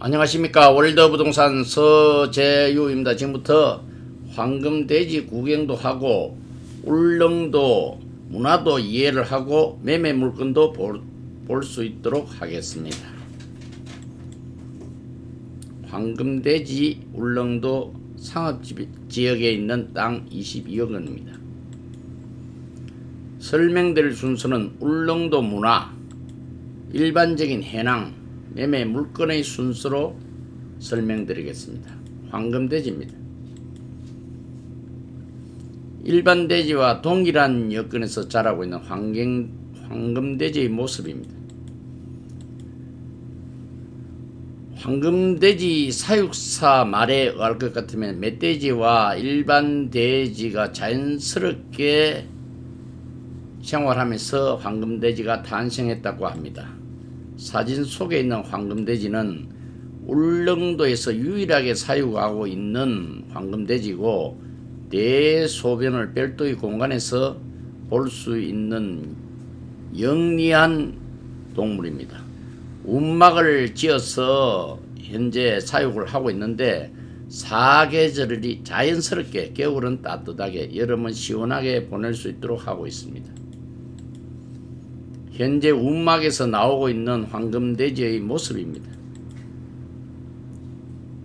안녕하십니까 월드부동산 서재유입니다. 지금부터 황금돼지 구경도 하고 울릉도 문화도 이해를 하고 매매 물건도 볼 수 있도록 하겠습니다. 황금돼지 울릉도 상업지역에 있는 땅 22억 원입니다. 설명드릴 순서는 울릉도 문화, 일반적인 해낭, 매매 물건의 순서로 설명드리겠습니다. 황금돼지입니다. 일반 돼지와 동일한 여건에서 자라고 있는 황경, 황금돼지의 모습입니다. 황금돼지 사육사 말에 의할 것 같으면 멧돼지와 일반 돼지가 자연스럽게 생활하면서 황금돼지가 탄생했다고 합니다. 사진 속에 있는 황금돼지는 울릉도에서 유일하게 사육하고 있는 황금돼지고 대소변을 별도의 공간에서 볼 수 있는 영리한 동물입니다. 움막을 지어서 현재 사육을 하고 있는데 사계절이 자연스럽게 겨울은 따뜻하게 여름은 시원하게 보낼 수 있도록 하고 있습니다. 현재 움막에서 나오고 있는 황금돼지의 모습입니다.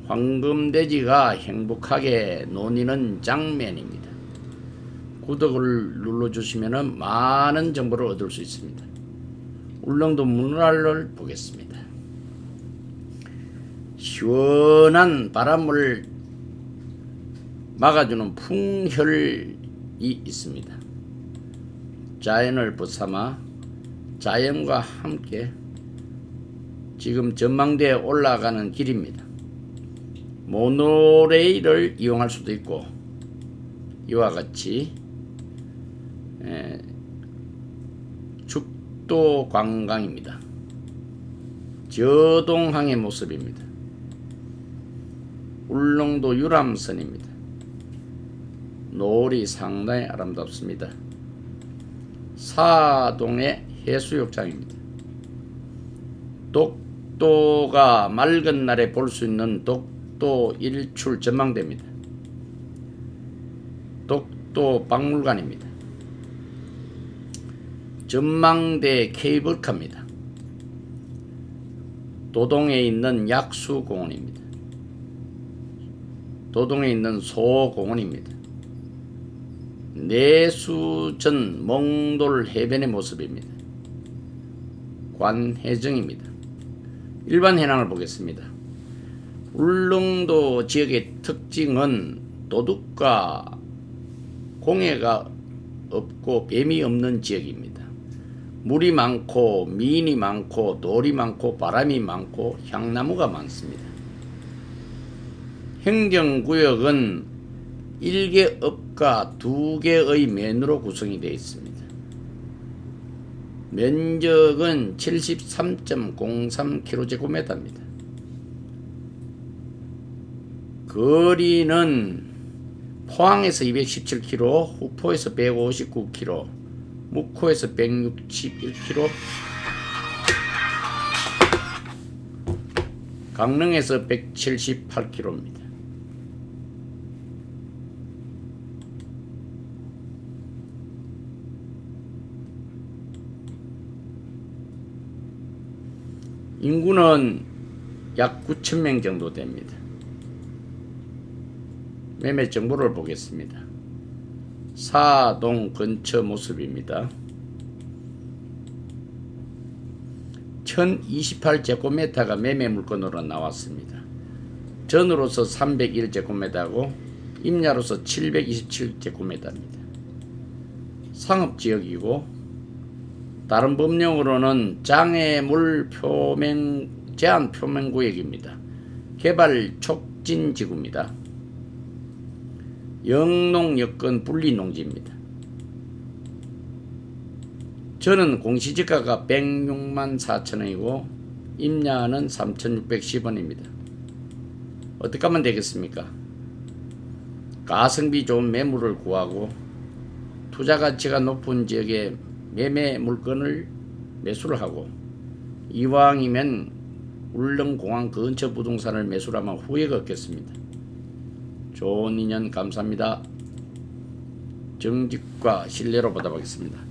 황금돼지가 행복하게 논이는 장면입니다. 구독을 눌러주시면 많은 정보를 얻을 수 있습니다. 울릉도 문화를 보겠습니다. 시원한 바람을 막아주는 풍혈이 있습니다. 자연을 벗삼아 자연과 함께 지금 전망대에 올라가는 길입니다. 모노레일을 이용할 수도 있고 이와 같이 에, 죽도 관광입니다. 저동항의 모습입니다. 울릉도 유람선입니다. 노을이 상당히 아름답습니다. 사동의 해수욕장입니다. 독도가 맑은 날에 볼 수 있는 독도 일출 전망대입니다. 독도 박물관입니다. 전망대 케이블카입니다. 도동에 있는 약수공원입니다. 도동에 있는 소공원입니다. 내수전 몽돌 해변의 모습입니다. 관해정입니다. 일반 해낭을 보겠습니다. 울릉도 지역의 특징은 도둑과 공해가 없고 뱀이 없는 지역입니다. 물이 많고 미인이 많고 돌이 많고 바람이 많고 향나무가 많습니다. 행정구역은 1개 업과 2개의 면으로 구성이 되어 있습니다. 면적은 73.03km입니다. 거리는 포항에서 217km, 후포에서 159km, 묵호에서 161km, 강릉에서 178km입니다. 인구는 약 9천 명 정도 됩니다. 매매 정보를 보겠습니다. 사동 근처 모습입니다. 1028제곱미터가 매매 물건으로 나왔습니다. 전으로서 301제곱미터고 임야로서 727제곱미터입니다. 상업지역이고 다른 법령으로는 장애물 표명 제한 표명 구역입니다. 개발 촉진 지구입니다. 영농 여건 분리 농지입니다. 저는 공시지가가 106만 4천 원이고 임야는 3,610원입니다. 어떻게 하면 되겠습니까? 가성비 좋은 매물을 구하고 투자 가치가 높은 지역에 매매 물건을 매수를 하고 이왕이면 울릉공항 근처 부동산을 매수하면 후회가 없겠습니다. 좋은 인연 감사합니다. 정직과 신뢰로 보답하겠습니다.